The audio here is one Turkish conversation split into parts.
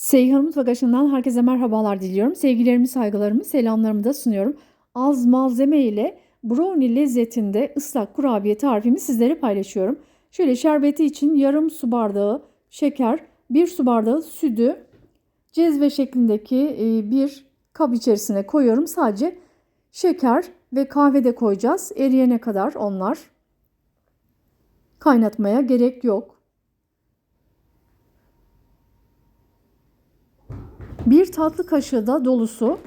Seyhan Mutfak Aşı'ndan herkese merhabalar diliyorum. Sevgilerimi, saygılarımı, selamlarımı da sunuyorum. Az malzeme ile brownie lezzetinde ıslak kurabiye tarifimi sizlere paylaşıyorum. Şöyle şerbeti için yarım su bardağı şeker, bir su bardağı sütü cezve şeklindeki e, bir kap içerisine koyuyorum. Sadece şeker ve kahve de koyacağız. Eriyene kadar onlar. Kaynatmaya gerek yok. Bir tatlı kaşığı da dolusu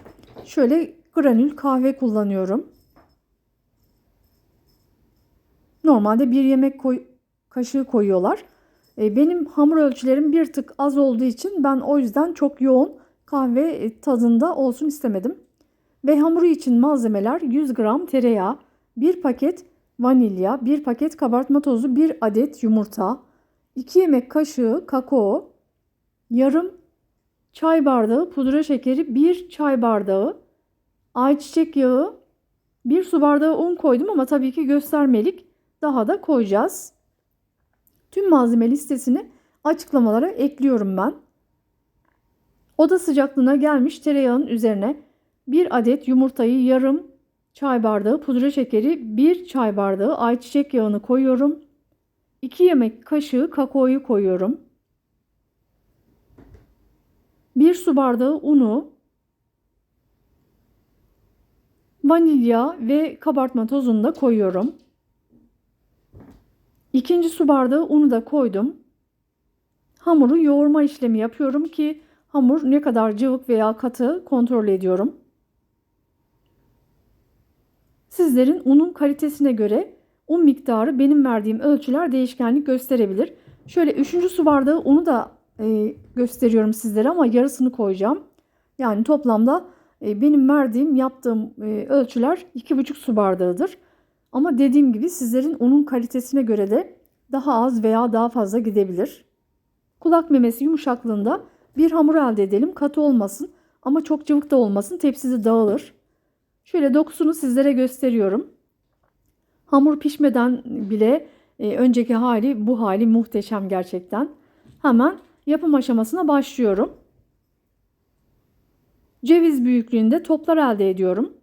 şöyle granül kahve kullanıyorum. Normalde bir yemek koy, kaşığı koyuyorlar. E, benim hamur ölçülerim bir tık az olduğu için ben o yüzden çok yoğun kahve tadında olsun istemedim. Ve hamuru için malzemeler 100 gram tereyağı, 1 paket vanilya, 1 paket kabartma tozu, 1 adet yumurta, 2 yemek kaşığı kakao, yarım çay bardağı pudra şekeri, 1 çay bardağı ayçiçek yağı, 1 su bardağı un koydum ama tabii ki göstermelik daha da koyacağız. Tüm malzeme listesini açıklamalara ekliyorum ben. Oda sıcaklığına gelmiş tereyağının üzerine 1 adet yumurtayı yarım çay bardağı pudra şekeri, 1 çay bardağı ayçiçek yağını koyuyorum. 2 yemek kaşığı kakaoyu koyuyorum. 1 su bardağı unu, vanilya ve kabartma tozunu da koyuyorum. İkinci su bardağı unu da koydum. Hamuru yoğurma işlemi yapıyorum ki hamur ne kadar cıvık veya katı kontrol ediyorum. Sizlerin unun kalitesine göre un miktarı benim verdiğim ölçüler değişkenlik gösterebilir. Şöyle 3. su bardağı unu da e, gösteriyorum sizlere ama yarısını koyacağım. Yani toplamda e, benim verdiğim yaptığım e, ölçüler 2,5 su bardağıdır. Ama dediğim gibi sizlerin unun kalitesine göre de daha az veya daha fazla gidebilir. Kulak memesi yumuşaklığında bir hamur elde edelim. Katı olmasın ama çok cıvık da olmasın. Tepside dağılır. Şöyle dokusunu sizlere gösteriyorum. Hamur pişmeden bile e, önceki hali bu hali muhteşem gerçekten. Hemen yapım aşamasına başlıyorum. Ceviz büyüklüğünde toplar elde ediyorum.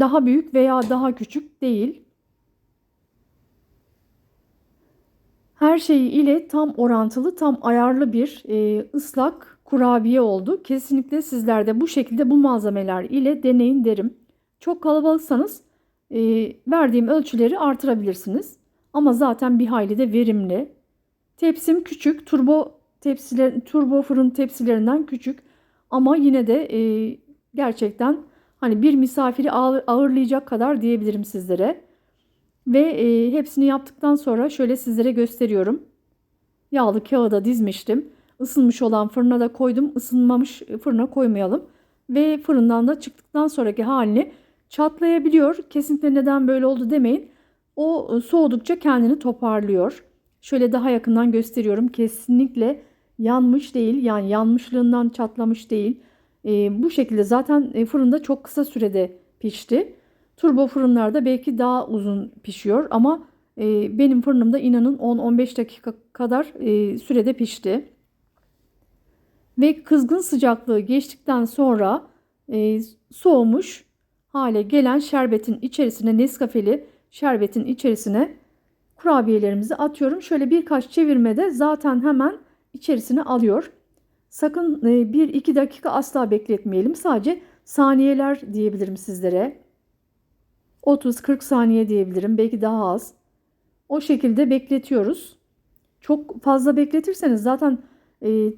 Daha büyük veya daha küçük değil. Her şeyi ile tam orantılı, tam ayarlı bir e, ıslak kurabiye oldu. Kesinlikle sizler de bu şekilde bu malzemeler ile deneyin derim. Çok kalabalıksanız e, verdiğim ölçüleri artırabilirsiniz. Ama zaten bir hayli de verimli. Tepsim küçük, turbo tepsiler, turbo fırın tepsilerinden küçük. Ama yine de e, gerçekten hani bir misafiri ağırlayacak kadar diyebilirim sizlere. Ve e, hepsini yaptıktan sonra şöyle sizlere gösteriyorum. Yağlı kağıda dizmiştim. Isınmış olan fırına da koydum. Isınmamış fırına koymayalım. Ve fırından da çıktıktan sonraki halini çatlayabiliyor. Kesinlikle neden böyle oldu demeyin. O soğudukça kendini toparlıyor. Şöyle daha yakından gösteriyorum. Kesinlikle yanmış değil. Yani yanmışlığından çatlamış değil. E, bu şekilde zaten e, fırında çok kısa sürede pişti. Turbo fırınlarda belki daha uzun pişiyor ama e, benim fırınımda inanın 10-15 dakika kadar e, sürede pişti. Ve kızgın sıcaklığı geçtikten sonra e, soğumuş hale gelen şerbetin içerisine Nescafe'li şerbetin içerisine kurabiyelerimizi atıyorum. Şöyle birkaç çevirmede zaten hemen içerisine alıyor. Sakın 1-2 dakika asla bekletmeyelim. Sadece saniyeler diyebilirim sizlere. 30-40 saniye diyebilirim. Belki daha az. O şekilde bekletiyoruz. Çok fazla bekletirseniz zaten e,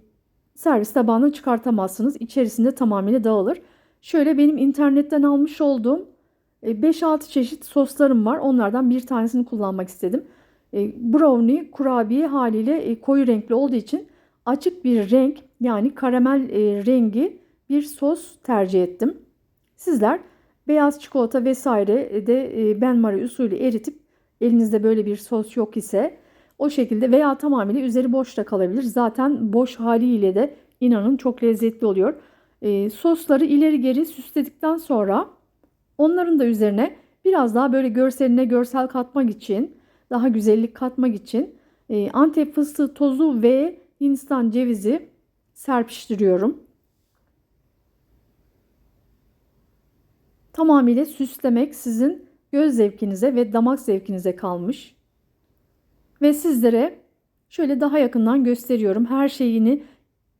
servis tabağını çıkartamazsınız. İçerisinde tamamıyla dağılır. Şöyle benim internetten almış olduğum 5-6 e, çeşit soslarım var. Onlardan bir tanesini kullanmak istedim. E, brownie kurabiye haliyle e, koyu renkli olduğu için açık bir renk yani karamel rengi bir sos tercih ettim. Sizler beyaz çikolata vesaire de benmari usulü eritip elinizde böyle bir sos yok ise o şekilde veya tamamıyla üzeri boş da kalabilir. Zaten boş haliyle de inanın çok lezzetli oluyor. sosları ileri geri süsledikten sonra Onların da üzerine biraz daha böyle görseline görsel katmak için, daha güzellik katmak için e, Antep fıstığı tozu ve Hindistan cevizi serpiştiriyorum. Tamamıyla süslemek sizin göz zevkinize ve damak zevkinize kalmış. Ve sizlere şöyle daha yakından gösteriyorum. Her şeyini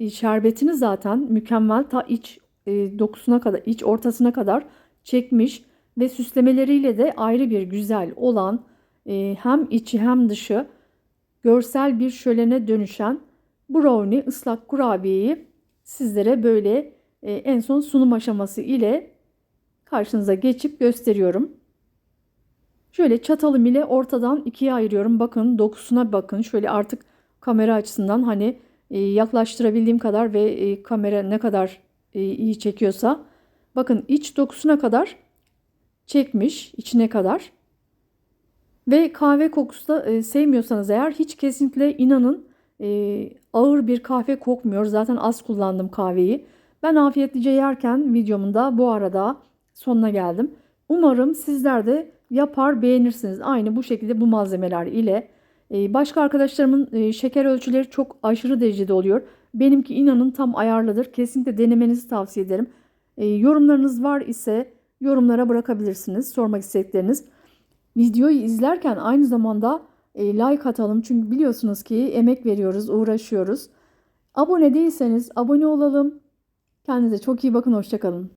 e, şerbetini zaten mükemmel ta iç e, dokusuna kadar, iç ortasına kadar çekmiş ve süslemeleriyle de ayrı bir güzel olan e, hem içi hem dışı görsel bir şölene dönüşen brownie ıslak kurabiyeyi sizlere böyle e, en son sunum aşaması ile karşınıza geçip gösteriyorum. Şöyle çatalım ile ortadan ikiye ayırıyorum. Bakın dokusuna bakın. Şöyle artık kamera açısından hani e, yaklaştırabildiğim kadar ve e, kamera ne kadar e, iyi çekiyorsa. Bakın iç dokusuna kadar çekmiş. içine kadar. Ve kahve kokusu da e, sevmiyorsanız eğer hiç kesinlikle inanın e, ağır bir kahve kokmuyor. Zaten az kullandım kahveyi. Ben afiyetlice yerken videomun da bu arada sonuna geldim. Umarım sizler de yapar beğenirsiniz. Aynı bu şekilde bu malzemeler ile. Ee, başka arkadaşlarımın e, şeker ölçüleri çok aşırı derecede oluyor. Benimki inanın tam ayarlıdır. Kesinlikle denemenizi tavsiye ederim. Ee, yorumlarınız var ise yorumlara bırakabilirsiniz. Sormak istedikleriniz. Videoyu izlerken aynı zamanda e, like atalım. Çünkü biliyorsunuz ki emek veriyoruz, uğraşıyoruz. Abone değilseniz abone olalım. Kendinize çok iyi bakın. Hoşçakalın.